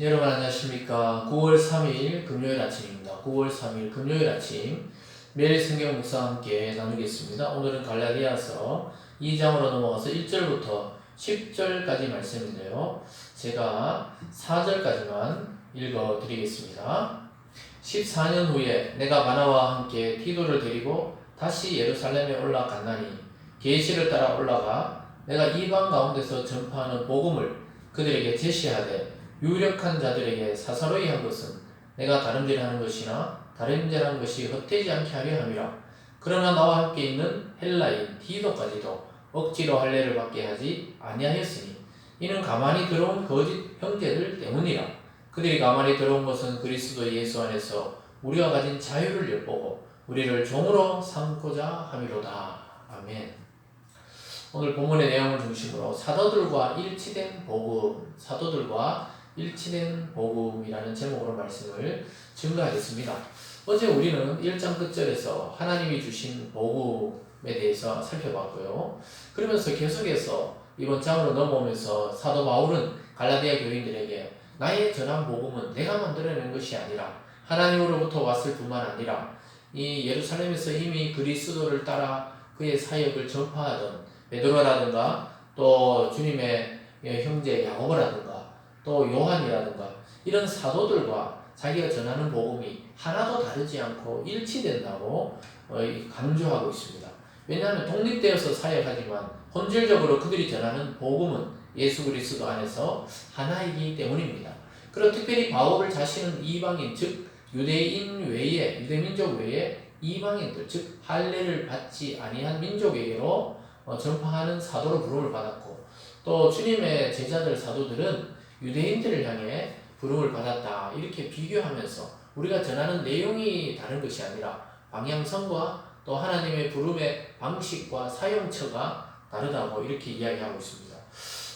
여러분 안녕하십니까? 9월 3일 금요일 아침입니다. 9월 3일 금요일 아침 매일 성경 묵상 함께 나누겠습니다. 오늘은 갈라디아서 2장으로 넘어가서 1절부터 10절까지 말씀인데요. 제가 4절까지만 읽어 드리겠습니다. 14년 후에 내가 바나와 함께 티도를 데리고 다시 예루살렘에 올라갔나니 계시를 따라 올라가 내가 이방 가운데서 전파하는 복음을 그들에게 제시하되 유력한 자들에게 사사로이 한 것은 내가 다름질 하는 것이나 다름질 하는 것이 헛되지 않게 하려 함이라. 그러나 나와 함께 있는 헬라인 디도까지도 억지로 할례를 받게 하지 아니하였으니 이는 가만히 들어온 거짓 형제들 때문이라. 그들이 가만히 들어온 것은 그리스도 예수 안에서 우리가 가진 자유를 엿보고 우리를 종으로 삼고자 함이로다. 아멘. 오늘 본문의 내용을 중심으로 사도들과 일치된 복음 사도들과 일치된 복음이라는 제목으로 말씀을 증거하겠습니다. 어제 우리는 1장 끝절에서 하나님이 주신 복음에 대해서 살펴봤고요. 그러면서 계속해서 이번 장으로 넘어오면서 사도 바울은 갈라디아 교인들에게 나의 전한 복음은 내가 만들어낸 것이 아니라 하나님으로부터 왔을 뿐만 아니라 이 예루살렘에서 이미 그리스도를 따라 그의 사역을 전파하던 베드로라든가 또 주님의 형제 야고보라든가 또 요한이라든가 이런 사도들과 자기가 전하는 복음이 하나도 다르지 않고 일치된다고 어, 강조하고 있습니다. 왜냐하면 독립되어서 사역하지만 본질적으로 그들이 전하는 복음은 예수 그리스도 안에서 하나이기 때문입니다. 그리고 특별히 바울을 자신은 이방인 즉 유대인 외에 유대민족 외에 이방인들 즉 할례를 받지 아니한 민족에게로 어, 전파하는 사도로 부름을 받았고 또 주님의 제자들 사도들은 유대인들을 향해 부름을 받았다. 이렇게 비교하면서 우리가 전하는 내용이 다른 것이 아니라 방향성과 또 하나님의 부름의 방식과 사용처가 다르다고 이렇게 이야기하고 있습니다.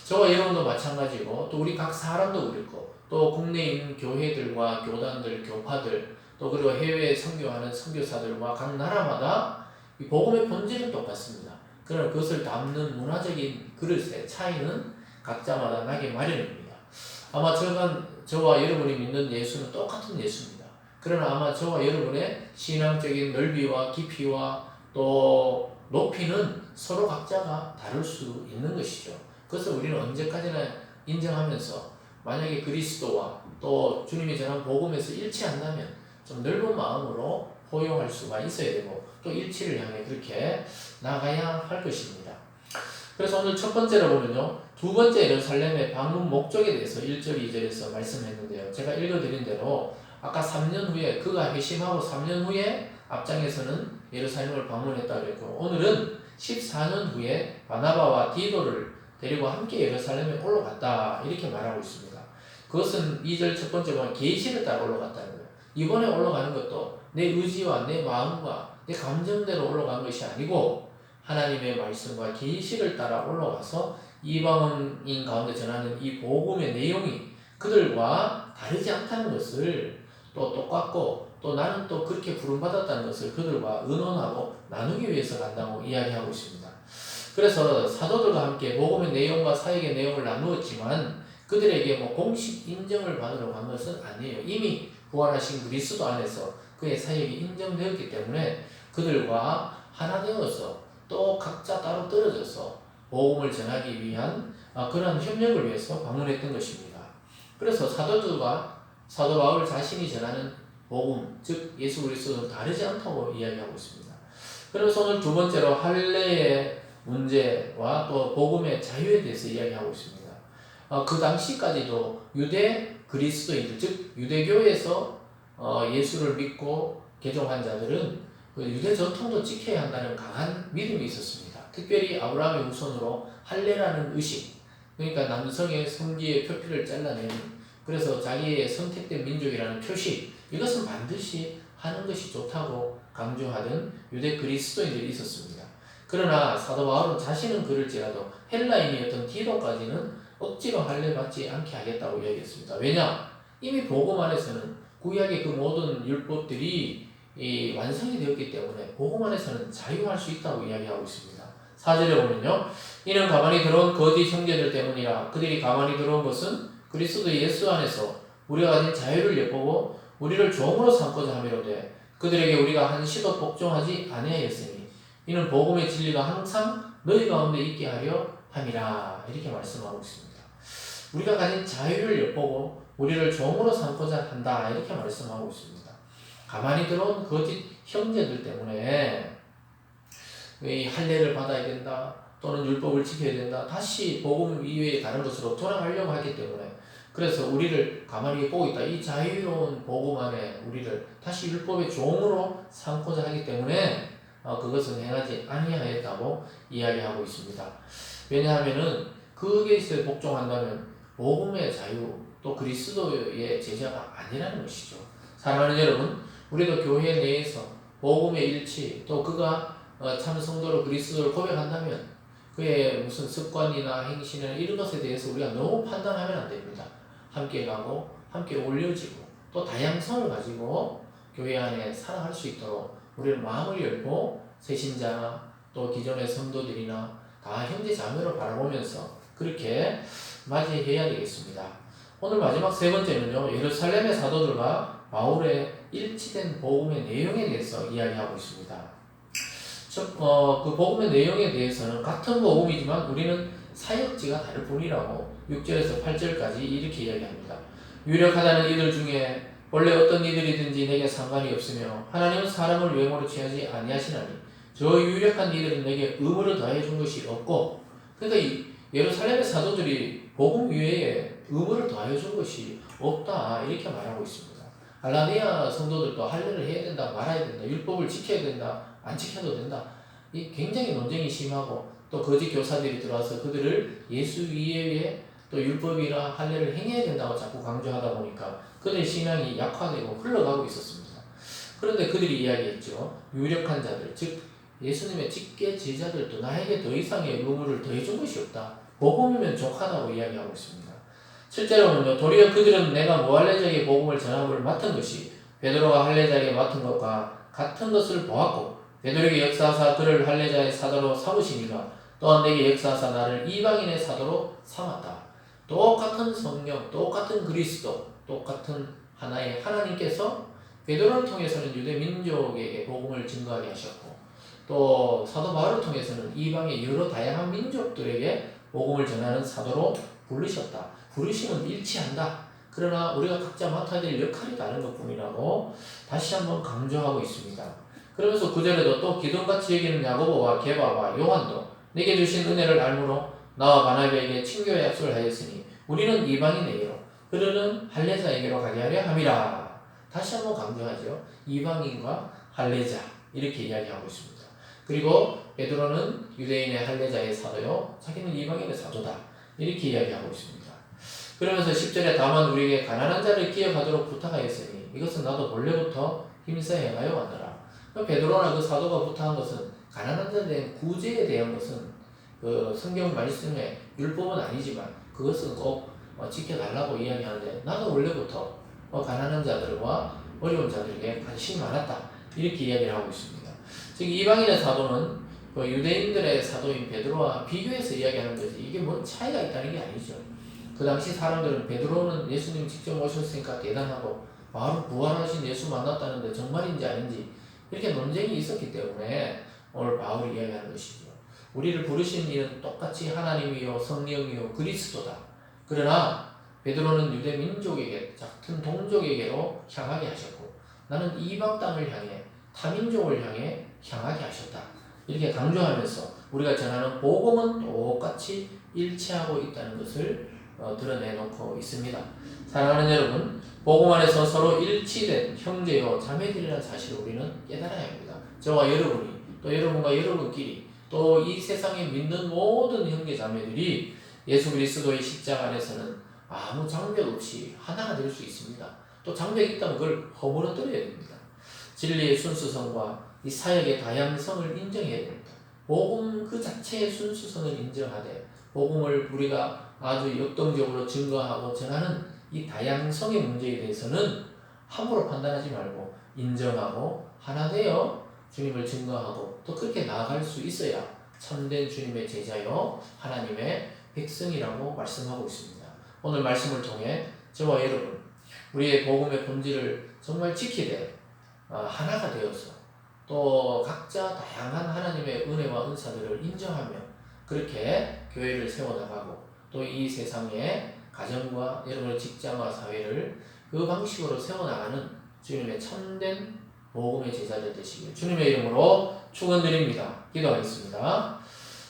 저와 여러분도 마찬가지고 또 우리 각 사람도 그렇고 또 국내에 있는 교회들과 교단들, 교파들 또 그리고 해외에 선교하는 선교사들과 각 나라마다 이 복음의 본질은 똑같습니다. 그러나 그것을 담는 문화적인 그릇의 차이는 각자마다 나게 마련입니다. 아마 저가, 저와 여러분이 믿는 예수는 똑같은 예수입니다. 그러나 아마 저와 여러분의 신앙적인 넓이와 깊이와 또 높이는 서로 각자가 다를 수 있는 것이죠. 그것을 우리는 언제까지나 인정하면서 만약에 그리스도와 또 주님이 전한 복음에서 일치한다면 좀 넓은 마음으로 포용할 수가 있어야 되고 또 일치를 향해 그렇게 나가야 할 것입니다. 그래서 오늘 첫 번째로 보면요. 두 번째 예루살렘의 방문 목적에 대해서 1절, 2절에서 말씀했는데요. 제가 읽어드린 대로 아까 3년 후에 그가 회심하고 3년 후에 앞장에서는 예루살렘을 방문했다 그랬고 오늘은 14년 후에 바나바와 디도를 데리고 함께 예루살렘에 올라갔다 이렇게 말하고 있습니다. 그것은 2절 첫 번째 보 계시를 따라 올라갔다는 거예요. 이번에 올라가는 것도 내 의지와 내 마음과 내 감정대로 올라간 것이 아니고 하나님의 말씀과 계시를 따라 올라와서 이방인 가운데 전하는 이 복음의 내용이 그들과 다르지 않다는 것을 또 똑같고 또 나는 또 그렇게 부름받았다는 것을 그들과 의논하고 나누기 위해서 간다고 이야기하고 있습니다. 그래서 사도들과 함께 복음의 내용과 사역의 내용을 나누었지만 그들에게 뭐 공식 인정을 받으러 간 것은 아니에요. 이미 부활하신 그리스도 안에서 그의 사역이 인정되었기 때문에 그들과 하나 되어서 또 각자 따로 떨어져서 복음을 전하기 위한 아, 그런 협력을 위해서 방문했던 것입니다. 그래서 사도들과 사도 바울 자신이 전하는 복음, 즉 예수 그리스도는 다르지 않다고 이야기하고 있습니다. 그래서 오늘 두 번째로 할례의 문제와 또 복음의 자유에 대해서 이야기하고 있습니다. 어, 그 당시까지도 유대 그리스도인들, 즉 유대교에서 어, 예수를 믿고 개종한 자들은 그 유대 전통도 지켜야 한다는 강한 믿음이 있었습니다. 특별히 아브라함의 후손으로 할례라는 의식, 그러니까 남성의 성기의 표피를 잘라내는 그래서 자기의 선택된 민족이라는 표시 이것은 반드시 하는 것이 좋다고 강조하던 유대 그리스도인들이 있었습니다. 그러나 사도 바울은 자신은 그럴지라도 헬라인이었던 디도까지는 억지로 할례 받지 않게 하겠다고 이야기했습니다. 왜냐? 이미 복음 안에서는 구약의 그 모든 율법들이 이 완성이 되었기 때문에 복음 안에서는 자유할 수 있다고 이야기하고 있습니다. 사절에 보면요. 이는 가만히 들어온 거짓 형제들 때문이라 그들이 가만히 들어온 것은 그리스도 예수 안에서 우리가 가진 자유를 엿보고 우리를 종으로 삼고자 함이로되 그들에게 우리가 한시도 복종하지 아니하였으니 이는 복음의 진리가 항상 너희 가운데 있게 하려 함이라 이렇게 말씀하고 있습니다. 우리가 가진 자유를 엿보고 우리를 종으로 삼고자 한다 이렇게 말씀하고 있습니다. 가만히 들어온 거짓 형제들 때문에 이 할례를 받아야 된다 또는 율법을 지켜야 된다 다시 복음 이외의 다른 것으로 돌아가려고 하기 때문에 그래서 우리를 가만히 보고 있다 이 자유로운 복음 안에 우리를 다시 율법의 종으로 삼고자 하기 때문에 어, 그것은 행하지 아니하였다고 이야기하고 있습니다. 왜냐하면은 그에서 복종한다면 복음의 자유 또 그리스도의 제자가 아니라는 것이죠. 사랑하는 여러분, 우리도 교회 내에서 복음의 일치 또 그가 어, 참 성도로 그리스도를 고백한다면 그의 무슨 습관이나 행실이나 이런 것에 대해서 우리가 너무 판단하면 안 됩니다. 함께 가고 함께 올려지고 또 다양성을 가지고 교회 안에 살아갈 수 있도록 우리는 마음을 열고 새신자나 또 기존의 성도들이나 다 형제 자매로 바라보면서 그렇게 맞이해야 되겠습니다. 오늘 마지막 세 번째는요. 예루살렘의 사도들과 바울의 일치된 복음의 내용에 대해서 이야기하고 있습니다. 즉, 어, 그 복음의 내용에 대해서는 같은 복음이지만 우리는 사역지가 다를 뿐이라고 6절에서 8절까지 이렇게 이야기합니다. 유력하다는 이들 중에 원래 어떤 이들이든지 내게 상관이 없으며 하나님은 사람을 외모로 취하지 아니하시나니 저 유력한 이들은 내게 의무를 더해 준 것이 없고 그러니까 이 예루살렘의 사도들이 복음 외에 의무를 더해 준 것이 없다 이렇게 말하고 있습니다. 알라디아 성도들도 할례를 해야 된다 말아야 된다 율법을 지켜야 된다 안 지켜도 된다 이 굉장히 논쟁이 심하고 또 거짓 교사들이 들어와서 그들을 예수 이외에 또 율법이나 할례를 행해야 된다고 자꾸 강조하다 보니까 그들의 신앙이 약화되고 흘러가고 있었습니다. 그런데 그들이 이야기했죠. 유력한 자들, 즉 예수님의 직계 제자들도 나에게 더 이상의 의무를 더해준 것이 없다. 복음이면 족하다고 이야기하고 있습니다. 실제로는요, 도리어 그들은 내가 무할례자에게 복음을 전함을 맡은 것이 베드로가 할례자에게 맡은 것과 같은 것을 보았고 베드로에게 역사하사 그를 할례자의 사도로 삼으시니가 또한 내게 역사하사 나를 이방인의 사도로 삼았다. 똑같은 성령, 똑같은 그리스도, 똑같은 하나의 하나님께서 베드로를 통해서는 유대 민족에게 복음을 증거하게 하셨고 또 사도 바울을 통해서는 이방의 여러 다양한 민족들에게 복음을 전하는 사도로 부르셨다. 부르심은 일치한다. 그러나 우리가 각자 맡아야 될 역할이 다른 것 뿐이라고 다시 한번 강조하고 있습니다. 그러면서 구절에도 또 기둥같이 여기는 야고보와 게바와 요한도 내게 주신 은혜를 알므로 나와 바나베에게 친교의 약속을 하였으니 우리는 이방인에게로 그들은 할례자에게로 가게 하려 함이라. 다시 한번 강조하죠. 이방인과 할례자 이렇게 이야기하고 있습니다. 그리고 베드로는 유대인의 할례자의 사도요. 자기는 이방인의 사도다. 이렇게 이야기하고 있습니다. 그러면서 10절에 다만 우리에게 가난한 자를 기억하도록 부탁하였으니 이것은 나도 본래부터 힘써 행하여 왔더라. 베드로나 그 사도가 부탁한 것은 가난한 자에 대한 구제에 대한 것은 그 성경 말씀에 율법은 아니지만 그것은 꼭 어, 지켜달라고 이야기하는데 나도 원래부터 어, 가난한 자들과 어려운 자들에게 관심이 많았다 이렇게 이야기를 하고 있습니다. 즉 이방인의 사도는 그 유대인들의 사도인 베드로와 비교해서 이야기하는 거지 이게 뭐 차이가 있다는 게 아니죠. 그 당시 사람들은 베드로는 예수님 직접 오셨으니까 대단하고 바로 부활하신 예수 만났다는데 정말인지 아닌지 이렇게 논쟁이 있었기 때문에 오늘 바울이 이야기하는 것이죠. 우리를 부르신 이는 똑같이 하나님이요 성령이요 그리스도다. 그러나 베드로는 유대 민족에게 같은 동족에게로 향하게 하셨고 나는 이방 땅을 향해 타민족을 향해 향하게 하셨다. 이렇게 강조하면서 우리가 전하는 복음은 똑같이 일치하고 있다는 것을 어, 드러내놓고 있습니다. 사랑하는 여러분, 복음 안에서 서로 일치된 형제요 자매들이라는 사실을 우리는 깨달아야 합니다. 저와 여러분이 또 여러분과 여러분끼리 또 이 세상에 믿는 모든 형제 자매들이 예수 그리스도의 십자가 안에서는 아무 장벽 없이 하나가 될 수 있습니다. 또 장벽이 있다면 그걸 허물어뜨려야 됩니다. 진리의 순수성과 이 사역의 다양성을 인정해야 됩니다. 복음 그 자체의 순수성을 인정하되 복음을 우리가 아주 역동적으로 증거하고 전하는 이 다양성의 문제에 대해서는 함부로 판단하지 말고 인정하고 하나 되어 주님을 증거하고 또 그렇게 나아갈 수 있어야 참된 주님의 제자요 하나님의 백성이라고 말씀하고 있습니다. 오늘 말씀을 통해 저와 여러분 우리의 복음의 본질을 정말 지키되 어, 하나가 되어서 또 각자 다양한 하나님의 은혜와 은사들을 인정하며 그렇게 교회를 세워나가고 또 이 세상의 가정과 여러분의 직장과 사회를 그 방식으로 세워나가는 주님의 참된 복음의 제자들 되시길 주님의 이름으로 축원드립니다. 기도하겠습니다.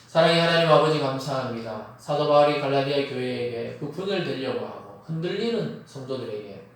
사랑의 하나님 아버지 감사합니다. 사도 바울이 갈라디아 교회에게 그 분을 들려고 하고 흔들리는 성도들에게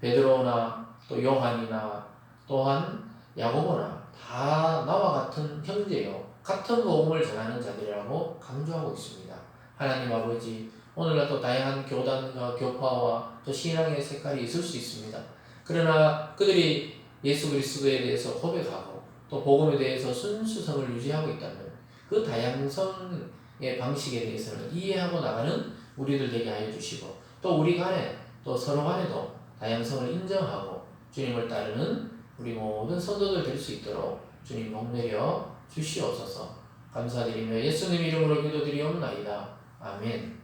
베드로나 또 요한이나 또한 야고보나 다 나와 같은 형제요 같은 복음을 전하는 자들이라고 강조하고 있습니다. 하나님 아버지 오늘날 또 다양한 교단과 교파와 또 신앙의 색깔이 있을 수 있습니다. 그러나 그들이 예수 그리스도에 대해서 고백하고 또 복음에 대해서 순수성을 유지하고 있다면 그 다양성의 방식에 대해서는 이해하고 나가는 우리들 되게 하여 주시고 또 우리 간에 또 서로 간에도 다양성을 인정하고 주님을 따르는 우리 모든 성도들 될 수 있도록 주님 복내려 주시옵소서 감사드리며 예수님 이름으로 기도드리옵나이다. 아멘